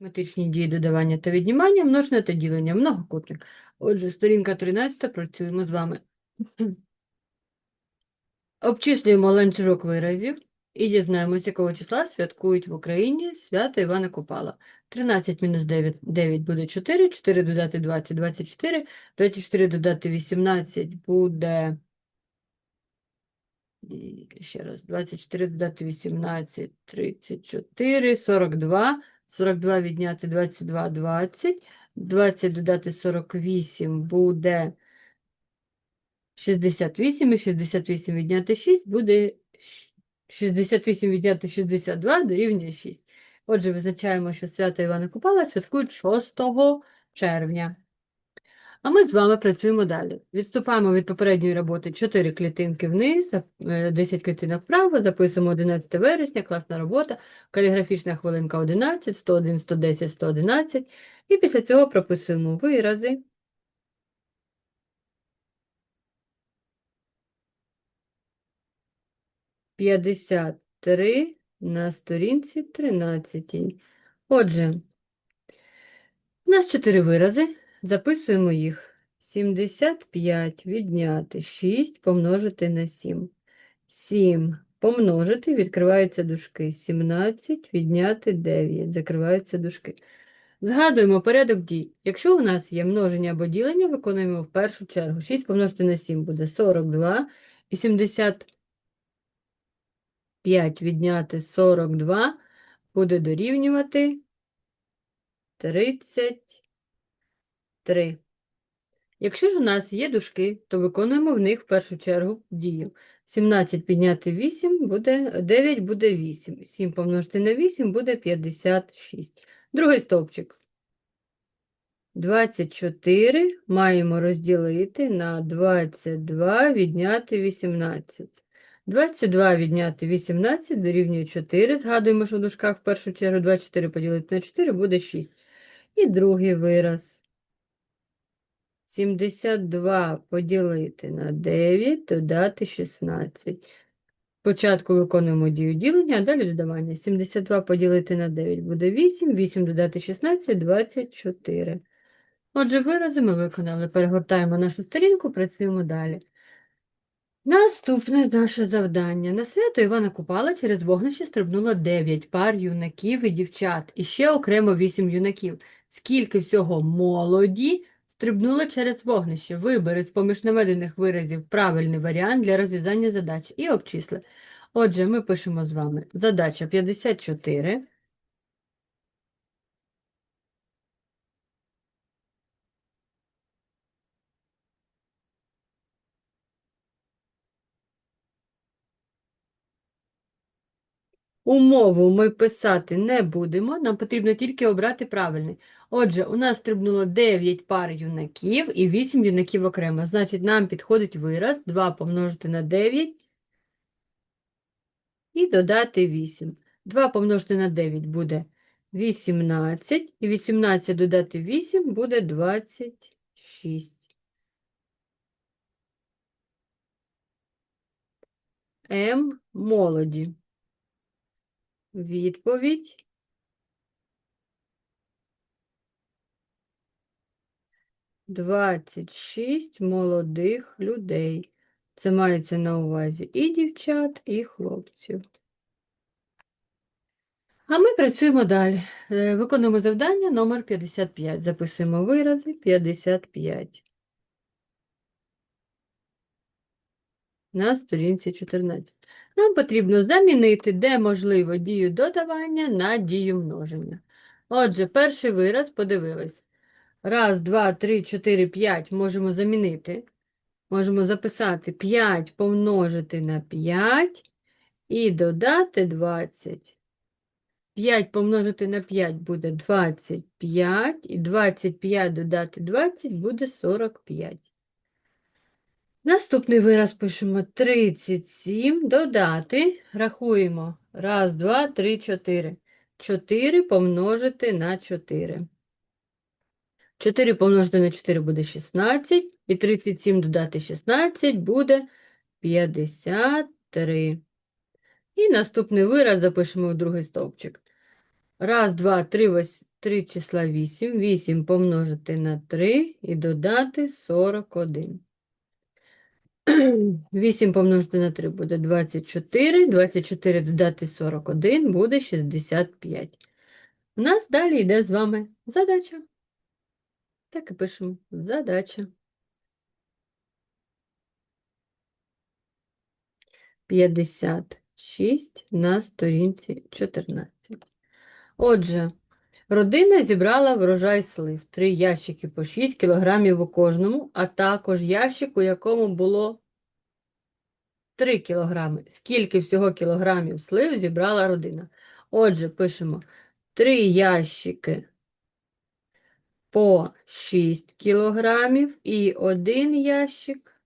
Математичні дії додавання та віднімання, множення та ділення, многокутник. Отже, сторінка 13, працюємо з вами. Обчислюємо ланцюжок виразів і дізнаємося, якого числа святкують в Україні свято Івана Купала. 13 мінус 9, 9 буде 4, 4 додати 20, 24, 24 додати 18 буде... Ще раз, 24 додати 18, 34, 42, 42 відняти 22, 20, 20 додати 48 буде 68, і 68 відняти 6 буде щ- 68 відняти 62 дорівнює 6. Отже, визначаємо, що свято Івана Купала святкують 6 червня. А ми з вами працюємо далі. Відступаємо від попередньої роботи 4 клітинки вниз, е, 10 клітинок вправо, записуємо 11 вересня, класна робота, каліграфічна хвилинка 11, 101, 110, 111. І після цього прописуємо вирази. П'ятдесят три на сторінці 13. Отже, у нас чотири вирази. Записуємо їх. 75 відняти 6 помножити на 7. 7 помножити, відкриваються дужки. 17 відняти 9, закриваються дужки. Згадуємо порядок дій. Якщо у нас є множення або ділення, виконуємо в першу чергу. 6 помножити на 7 буде 42, і 75 відняти 42 буде дорівнювати 33. Якщо ж у нас є дужки, то виконуємо в них в першу чергу дію. 17 підняти 8 буде 9 буде 8. 7 помножити на 8 буде 56. Другий стовпчик. 24 маємо розділити на 22 відняти 18. 22 відняти 18 дорівнює 4. Згадуємо, що в дужках в першу чергу 24 поділити на 4 буде 6. І другий вираз. 72 поділити на 9, додати 16. Спочатку виконуємо дію ділення, а далі додавання. 72 поділити на 9 буде 8, 8 додати 16, 24. Отже, вирази ми виконали. Перегортаємо нашу сторінку, працюємо далі. Наступне наше завдання. На свято Івана Купала через вогнище стрибнуло 9 пар юнаків і дівчат, і ще окремо 8 юнаків. Скільки всього молоді стрибнуло через вогнище? Вибери з-поміж наведених виразів правильний варіант для розв'язання задач і обчисли. Отже, ми пишемо з вами задача 54. Умову ми писати не будемо, нам потрібно тільки обрати правильний. Отже, у нас стрибнуло 9 пар юнаків і 8 юнаків окремо. Значить, нам підходить вираз 2 помножити на 9 і додати 8. 2 помножити на 9 буде 18, і 18 додати 8 буде 26. М. Молоді. Відповідь. Двадцять шість молодих людей. Це мається на увазі і дівчат, і хлопців. А ми працюємо далі. Е, Виконуємо завдання номер 55. Записуємо вирази 55. На сторінці 14. Нам потрібно замінити, де можливо, дію додавання на дію множення. Отже, перший вираз подивились. Раз, два, три, чотири, п'ять можемо замінити. Можемо записати 5 помножити на 5 і додати 20. 5 помножити на 5 буде 25, і 25 додати 20 буде 45. Наступний вираз пишемо 37, додати, рахуємо. Раз, два, три, чотири. 4 помножити на 4. 4 помножити на 4 буде 16, і 37 додати 16 буде 53. І наступний вираз запишемо у другий стовпчик. Раз, два, три, вось- три числа 8. 8 помножити на 3 і додати 41. 8 помножити на 3 буде 24. 24 додати 41 буде 65. У нас далі йде з вами задача. Так і пишемо. Задача. 56 на сторінці 14. Отже, родина зібрала врожай слив. Три ящики по 6 кілограмів у кожному, а також ящик, у якому було 3 кілограми. Скільки всього кілограмів слив зібрала родина? Отже, пишемо 3 ящики по 6 кілограмів і один ящик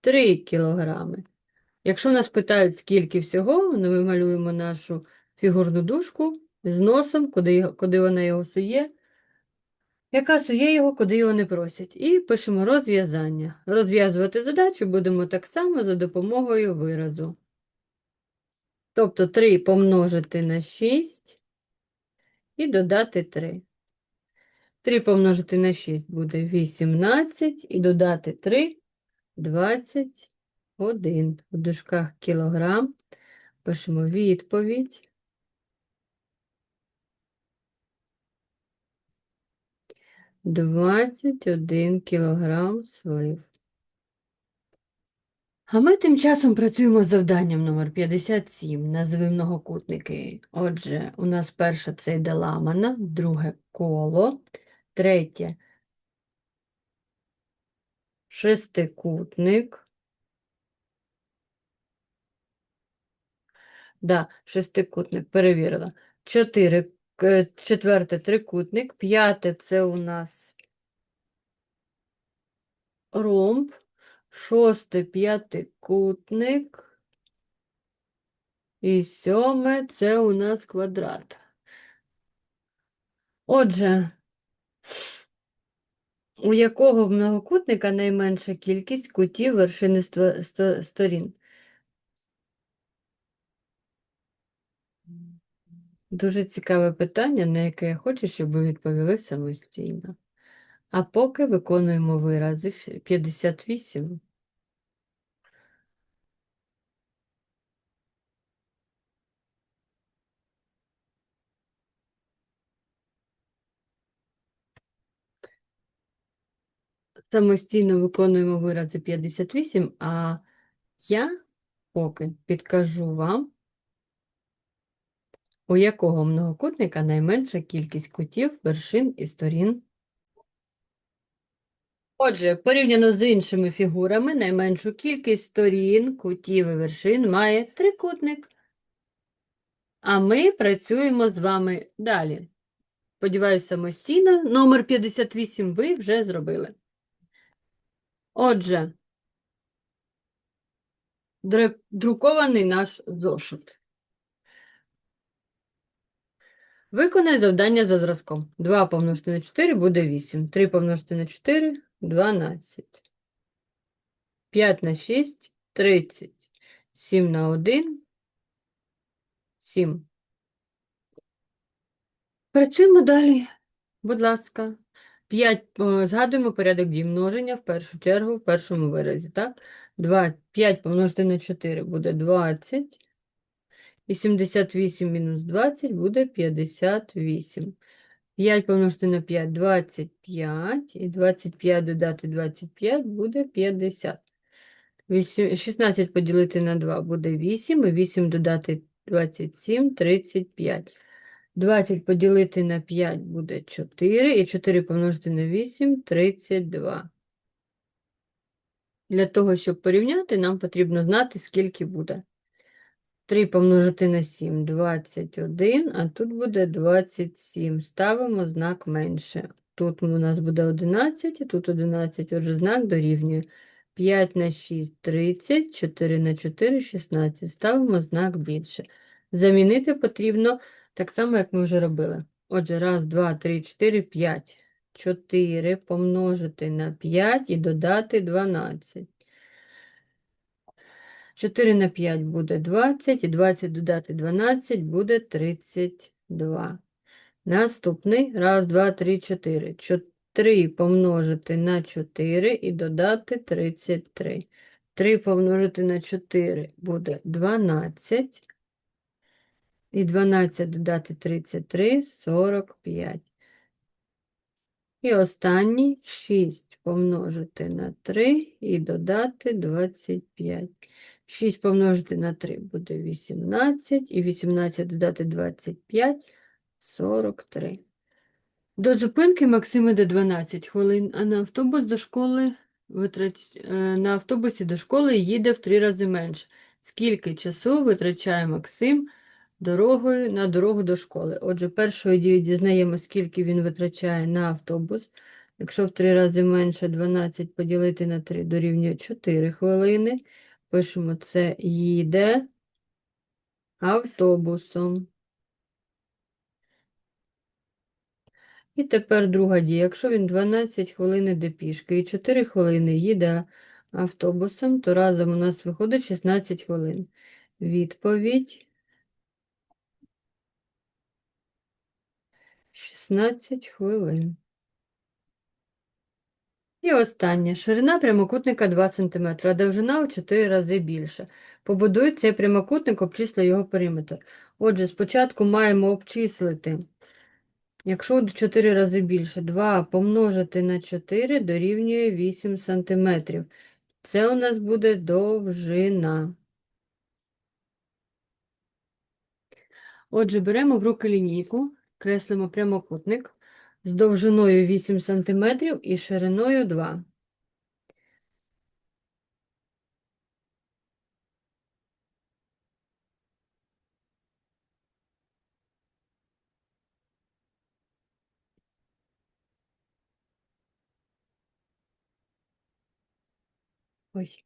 3 кілограми. Якщо нас питають, скільки всього, ну, ми малюємо нашу фігурну дужку з носом, куди, куди вона його сує, яка сує його, куди його не просять. І пишемо розв'язання. Розв'язувати задачу будемо так само за допомогою виразу. Тобто 3 помножити на 6 і додати 3. 3 помножити на 6 буде 18 і додати 3 – 21. У дужках кілограм пишемо відповідь. Двадцять один кілограм слив. А ми тим часом працюємо з завданням номер 57. Назви многокутники. Отже, у нас перше це йде ламана, друге коло, третє шестикутник. Да, шестикутник, перевірила. Чотири, четверте трикутник, п'яте це у нас ромб, шосте п'ятикутник. І сьоме це у нас квадрат. Отже, у якого многокутника найменша кількість кутів вершини сторін? Дуже цікаве питання, на яке я хочу, щоб ви відповіли самостійно. А поки виконуємо вирази Щ- 58. Самостійно виконуємо вирази 58, а я поки підкажу вам, у якого многокутника найменша кількість кутів, вершин і сторін. Отже, порівняно з іншими фігурами, найменшу кількість сторін, кутів і вершин має трикутник. А ми працюємо з вами далі. Сподіваюсь, самостійно. Номер 58 ви вже зробили. Отже, друкований наш зошит. Виконай завдання за зразком. 2 помножити на 4 буде 8. 3 помножити на 4 – 12. 5 на 6 – 30. 7 на 1 – 7. Працюємо далі. Будь ласка. 5, згадуємо порядок дій множення в першу чергу в першому виразі, так? 2, 5 помножити на 4 буде 20. І 78 мінус 20 буде 58. 5 помножити на 5 – 25. І 25 додати 25 буде 50. 16 поділити на 2 буде 8. І 8 додати 27 – 35. 20 поділити на 5 буде 4. І 4 помножити на 8 – 32. Для того, щоб порівняти, нам потрібно знати, скільки буде. 3 помножити на 7 – 21, а тут буде 27. Ставимо знак менше. Тут у нас буде 11, і тут 11, отже, знак дорівнює. 5 на 6 – 30, 4 на 4 – 16. Ставимо знак більше. Замінити потрібно так само, як ми вже робили. Отже, раз, два, три, 4, 5. 4 помножити на 5 і додати 12. 4 на 5 буде 20, і 20 додати 12 буде 30. 2. Наступний. Раз, два, три, чотири. 3 помножити на 4 і додати 33. 3 помножити на 4 буде 12. І 12 додати 33 – 45. І останній 6 помножити на 3 і додати 25. 6 помножити на 3 буде 18, і 18 додати 25 – 43. До зупинки Максим іде 12 хвилин, а на автобус до школи витрач... е, на автобусі до школи їде в три рази менше. Скільки часу витрачає Максим дорогою на дорогу до школи? Отже, першою дією дізнаємо, скільки він витрачає на автобус. Якщо в три рази менше 12 поділити на 3 дорівнює 4 хвилини. Пишемо це їде автобусом. І тепер друга дія. Якщо він 12 хвилин іде пішки і 4 хвилини їде автобусом, то разом у нас виходить 16 хвилин. Відповідь 16 хвилин. І останнє. Ширина прямокутника 2 см, а довжина у 4 рази більше. Побудуй цей прямокутник, обчисли його периметр. Отже, спочатку маємо обчислити. Якщо у 4 рази більше, 2 помножити на 4 дорівнює 8 см. Це у нас буде довжина. Отже, беремо в руки лінійку, креслимо прямокутник з довжиною 8 см і шириною 2. Ой.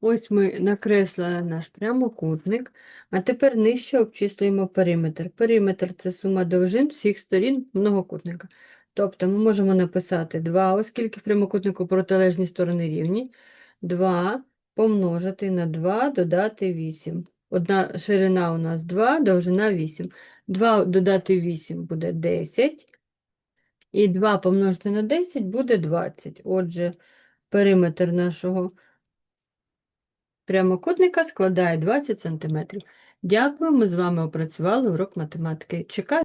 Ось ми накреслили наш прямокутник, а тепер нижче обчислюємо периметр. Периметр – це сума довжин всіх сторін многокутника. Тобто ми можемо написати 2, оскільки в прямокутнику протилежні сторони рівні, 2 помножити на 2, додати 8. Одна ширина у нас 2, довжина 8. 2 додати 8 буде 10, і 2 помножити на 10 буде 20. Отже, периметр нашого прямокутника складає 20 см. Дякую, ми з вами опрацювали урок математики. Чекаю.